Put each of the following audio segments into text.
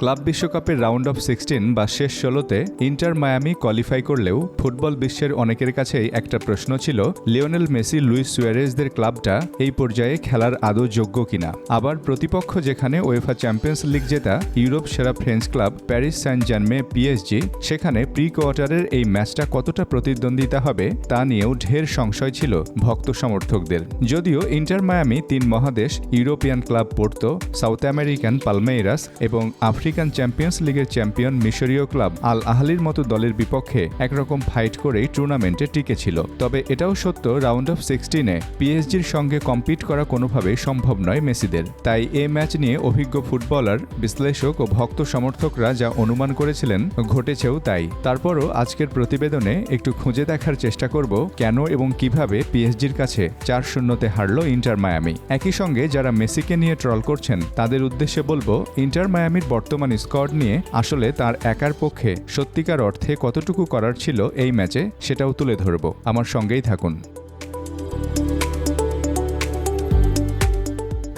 Club বিশ্বকাপের round of sixteen বা শেষ ষোলোতে ইন্টার মায়ামি কোয়ালিফাই করলেও ফুটবল বিশ্বের অনেকের কাছেই একটা প্রশ্ন ছিল, লিওনেল মেসি, লুইস সুয়ারেজদের ক্লাবটা এই পর্যায়ে খেলার আদৌ যোগ্য কিনা? আবার প্রতিপক্ষ যেখানে ওয়েফা চ্যাম্পিয়ন্স লিগ জেতা, ইউরোপ সেরা French club Paris Saint Germain PSG, সেখানে প্রি কোয়ার্টারের এই ম্যাচটা কতটা প্রতিদ্বন্দ্বিতা হবে তা নিয়েও ঢের সংশয় ছিল ভক্ত সমর্থকদের। যদিও ইন্টার মায়ামি তিন মহাদেশ, European club Porto, South American Palmeiras এবং আফ্রিকান চ্যাম্পিয়ন্স লিগের চ্যাম্পিয়ন মিশরীয় ক্লাব আল আহলির মতো দলের বিপক্ষে একরকম ফাইট করেই টুর্নামেন্টে টিকেছিল। তবে এটাও সত্য, রাউন্ড অফ সিক্সটিনে পিএসজির সঙ্গে কম্পিট করা কোনোভাবেই সম্ভব নয় মেসিদের। তাই এ ম্যাচ নিয়ে অভিজ্ঞ ফুটবলার, বিশ্লেষক ও ভক্ত সমর্থকরা যা অনুমান করেছিলেন, ঘটেছেও তাই। তারপরও আজকের প্রতিবেদনে একটু খুঁজে দেখার চেষ্টা করব কেন এবং কীভাবে পিএসজির কাছে চার শূন্যতে হারল ইন্টার মায়ামি। একই সঙ্গে যারা মেসিকে নিয়ে ট্রল করছেন, তাদের উদ্দেশ্যে বলব, ইন্টার মায়ামির বর্তমান স্কোয়াড নিয়ে আসলে তার একার পক্ষে সত্যিকার অর্থে কতটুকু করার ছিল এই ম্যাচে সেটাও তুলে ধরব। আমার সঙ্গেই থাকুন।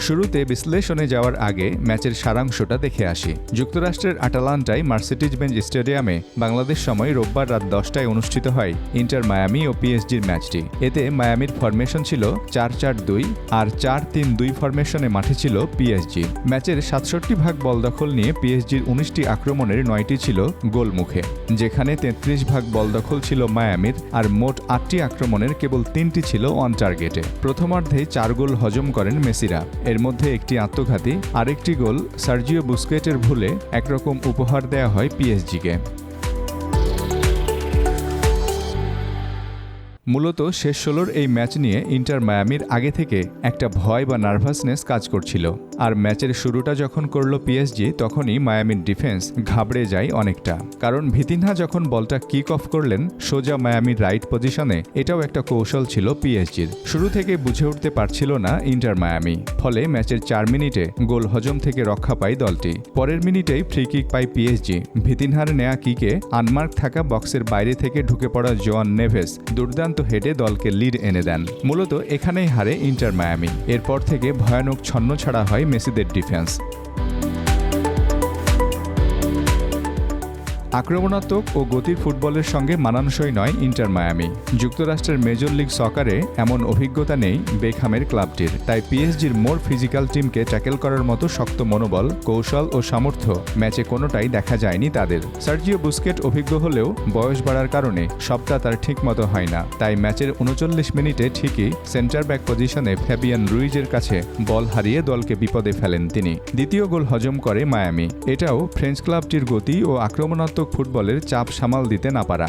শুরুতে বিশ্লেষণে যাওয়ার আগে ম্যাচের সারাংশটা দেখে আসি। যুক্তরাষ্ট্রের আটালান্টায় মার্সিটিজ বেঞ্জ স্টেডিয়ামে বাংলাদেশ সময় রোববার রাত দশটায় অনুষ্ঠিত হয় ইন্টার মায়ামি ও পিএসজির ম্যাচটি। এতে মায়ামির ফরমেশন ছিল চার চার দুই আর চার তিন দুই ফরমেশনে মাঠে ছিল পিএসজি। ম্যাচের সাতষট্টি ভাগ বল দখল নিয়ে পিএসজির উনিশটি আক্রমণের নয়টি ছিল গোলমুখে, যেখানে তেত্রিশ ভাগ বল দখল ছিল মায়ামির আর মোট আটটি আক্রমণের কেবল তিনটি ছিল অন টার্গেটে। প্রথমার্ধে চার গোল হজম করেন মেসিরা। এর মধ্যে একটি আত্মঘাতী আরেকটি গোল সার্জিও বুস্কেটের ভুলে একরকম উপহার দেয়া হয় পিএসজিকে। মূলত শেষ ষোলোর এই ম্যাচ নিয়ে ইন্টার মায়ামির আগে থেকে একটা ভয় বা নার্ভাসনেস কাজ করছিল। আর ম্যাচের শুরুটা যখন করল পিএসজি তখনই মায়ামির ডিফেন্স ঘাবড়ে যায় অনেকটা। কারণ ভিতিনহা যখন বলটা কিক অফ করলেন, সোজা মায়ামির রাইট পজিশনে এটাও একটা কৌশল ছিল পিএসজির শুরু থেকে বুঝে উঠতে পারছিল না ইন্টার মায়ামি। ফলে ম্যাচের চার মিনিটে গোল হজম থেকে রক্ষা পায় দলটি। পরের মিনিটেই ফ্রি কিক পায় পিএসজি ভিতিনহার নেয়া কিকে আনমার্ক থাকা বক্সের বাইরে থেকে ঢুকে পড়া জোয়ান নেভেস দুর্দান্ত হেডে দলকে লিড এনে দেন। মূলত এখানেই হারে ইন্টার মায়ামি এরপর থেকে ভয়ানক ছন্ন ছাড়া হয় মেসিদের ডিফেন্স আক্রমণাত্মক ও গতির ফুটবলের সঙ্গে মানানসই নয় ইন্টার মায়ামি। যুক্তরাষ্ট্রের মেজর লিগ সকারে এমন অভিজ্ঞতা নেই বেকহামের ক্লাবটির। তাই পিএসজির মোর ফিজিক্যাল টিমকে ট্যাকেল করার মতো শক্ত মনোবল, কৌশল ও সামর্থ্য ম্যাচে কোনোটাই দেখা যায়নি তাদের। সার্জিও বুস্কেট অভিজ্ঞ হলেও বয়স বাড়ার কারণে সবটা তার ঠিক মতো হয় না। তাই ম্যাচের উনচল্লিশ মিনিটে ঠিকই সেন্টার ব্যাক পজিশনে ফ্যাবিয়ান রুইজের কাছে বল হারিয়ে দলকে বিপদে ফেলেন তিনি। দ্বিতীয় গোল হজম করে মায়ামি। এটাও ফ্রেঞ্চ ক্লাবটির গতি ও আক্রমণাত্মক ফুটবলের চাপ সামাল দিতে না পারা।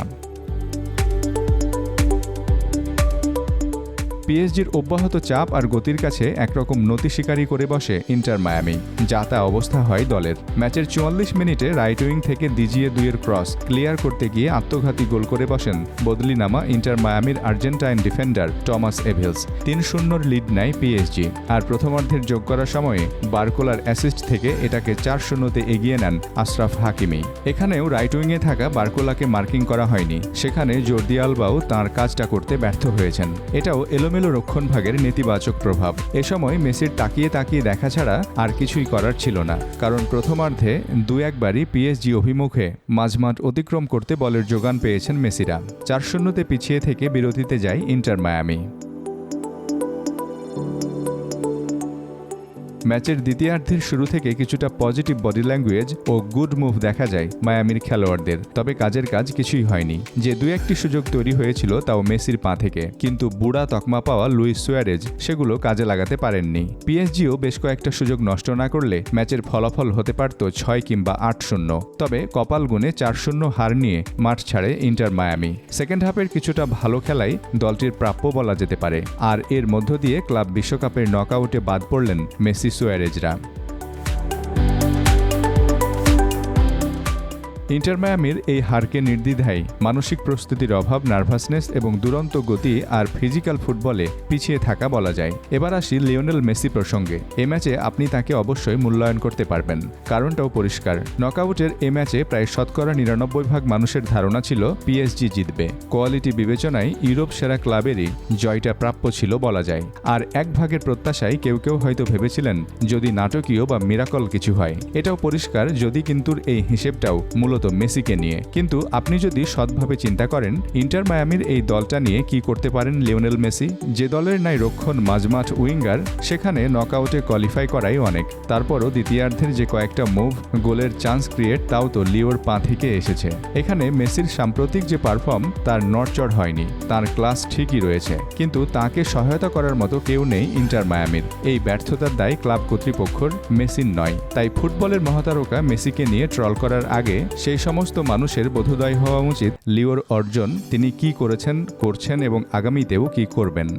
পিএসজির অব্যাহত চাপ আর গতির কাছে একরকম নতি স্বীকারী করে বসে ইন্টার মায়ামি, যা তা অবস্থা হয় দলের। ম্যাচের চুয়াল্লিশ মিনিটে রাইট উইং থেকে দিজিয়ে দুইয়ের ক্রস ক্লিয়ার করতে গিয়ে আত্মঘাতী গোল করে বসেন বদলি নামা ইন্টার মায়ামির আর্জেন্টাইন ডিফেন্ডার টমাস এভেলস। তিন শূন্যর লিড নেয় পিএসজি আর প্রথমার্ধের যোগ করার সময়ে বারকোলার অ্যাসিস্ট থেকে এটাকে চার শূন্যতে এগিয়ে নেন আশরাফ হাকিমি। এখানেও রাইট উইংয়ে থাকা বারকোলাকে মার্কিং করা হয়নি, সেখানে জর্দি আলবাও তাঁর কাজটা করতে ব্যর্থ হয়েছেন। এটাও এলোমেলো রক্ষণভাগের নেতিবাচক প্রভাব। এ সময় মেসির তাকিয়ে তাকিয়ে দেখা ছাড়া আর কিছুই করার ছিল না। কারণ প্রথমার্ধে দু একবারই পিএসজি অভিমুখে মাঝমাঠ অতিক্রম করতে বলের যোগান পেয়েছেন মেসিরা। চার শূন্যতে পিছিয়ে থেকে বিরতিতে যায় ইন্টার মায়ামি। ম্যাচের দ্বিতীয়ার্ধের শুরু থেকে কিছুটা পজিটিভ বডি ল্যাঙ্গুয়েজ ও গুড মুভ দেখা যায় মায়ামির খেলোয়াড়দের। তবে কাজের কাজ কিছুই হয়নি। যে দু একটি সুযোগ তৈরি হয়েছিল তাও মেসির পা থেকে। কিন্তু বুড়া তকমা পাওয়া লুইস সুয়ারেজ সেগুলো কাজে লাগাতে পারেননি। পিএসজিও বেশ কয়েকটা সুযোগ নষ্ট না করলে ম্যাচের ফলাফল হতে পারত ছয় কিংবা আট শূন্য। তবে কপাল গুনে চার শূন্য হার নিয়ে মাঠ ছাড়ে ইন্টার মায়ামি। সেকেন্ড হাফের কিছুটা ভালো খেলাই দলটির প্রাপ্য বলা যেতে পারে। আর এর মধ্য দিয়ে ক্লাব বিশ্বকাপের নকআউটে বাদ পড়লেন মেসি সুয়ারেজরা। ইন্টার মায়ামির এই হারকে নির্দ্বিধায় মানসিক প্রস্তুতির অভাব, নার্ভাসনেস এবং দুরন্ত গতি আর ফিজিক্যাল ফুটবলে পিছিয়ে থাকা বলা যায়। এবার আসি লিওনেল মেসি প্রসঙ্গে। এ ম্যাচে আপনি তাকে অবশ্যই মূল্যায়ন করতে পারবেন। কারণটাও পরিষ্কার। নকআউটের এ ম্যাচে প্রায় শতকরা নিরানব্বই ভাগ মানুষের ধারণা ছিল পিএসজি জিতবে। কোয়ালিটি বিবেচনায় ইউরোপ সেরা ক্লাবেরই জয়টা প্রাপ্য ছিল বলা যায়। আর এক ভাগের প্রত্যাশায় কেউ কেউ হয়তো ভেবেছিলেন, যদি নাটকীয় বা মিরাকল কিছু হয়। এটাও পরিষ্কার, যদি কিন্তু এই হিসেবটাও মূলত মেসিকে নিয়ে। কিন্তু আপনি যদি সৎভাবে চিন্তা করেন, ইন্টার মায়ামির এই দলটা নিয়ে কি করতে পারেন লিওনেল মেসি? যে দলের নাই রক্ষণ মাঝমাঠ উইঙ্গার, সেখানে নকআউটে কোয়ালিফাই করাই অনেক। তারপরও দ্বিতীয়ার্ধের যে কয়েকটা মুভ, গোলের চান্স ক্রিয়েট, তাও তো লিওর পা থেকে এসেছে। এখানে মেসির সাম্প্রতিক যে পারফর্ম, তার নড়চড় হয়নি। তার ক্লাস ঠিকই রয়েছে। কিন্তু তাকে সহায়তা করার মতো কেউ নেই ইন্টার মায়ামির। এই ব্যর্থতার দায় ক্লাব কর্তৃপক্ষর, মেসির নয়। তাই ফুটবলের মহাতারকা মেসিকে নিয়ে ট্রল করার আগে সেই সমস্ত মানুষের বোধোদয় হওয়া উচিত লিওর অর্জন, তিনি কি করেছেন, করছেন এবং আগামীতেও কি করবেন।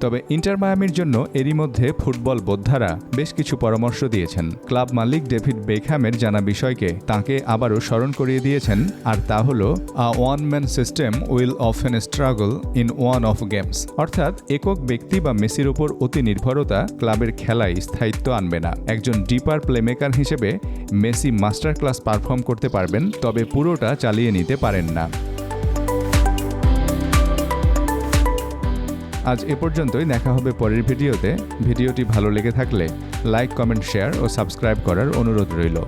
তবে ইন্টার মায়ামির জন্য এরই মধ্যে ফুটবল বোদ্ধারা বেশ কিছু পরামর্শ দিয়েছেন। ক্লাব মালিক ডেভিড বেকহ্যামের জানা বিষয়কে তাকে আবারও স্মরণ করিয়ে দিয়েছেন, আর তা হল, a one man system will often struggle in one of games. অর্থাৎ, একক ব্যক্তি বা মেসির ওপর অতি নির্ভরতা ক্লাবের খেলায় স্থায়িত্ব আনবে না। একজন ডিপার প্লেমেকার হিসেবে, মেসি মাস্টার ক্লাস পারফর্ম করতে পারবেন, তবে পুরোটা চালিয়ে নিতে পারেন না। আজ এ পর্যন্তই, দেখা হবে পরের ভিডিওতে। ভিডিওটি ভালো লেগে থাকলে লাইক কমেন্ট শেয়ার ও সাবস্ক্রাইব করার অনুরোধ রইল।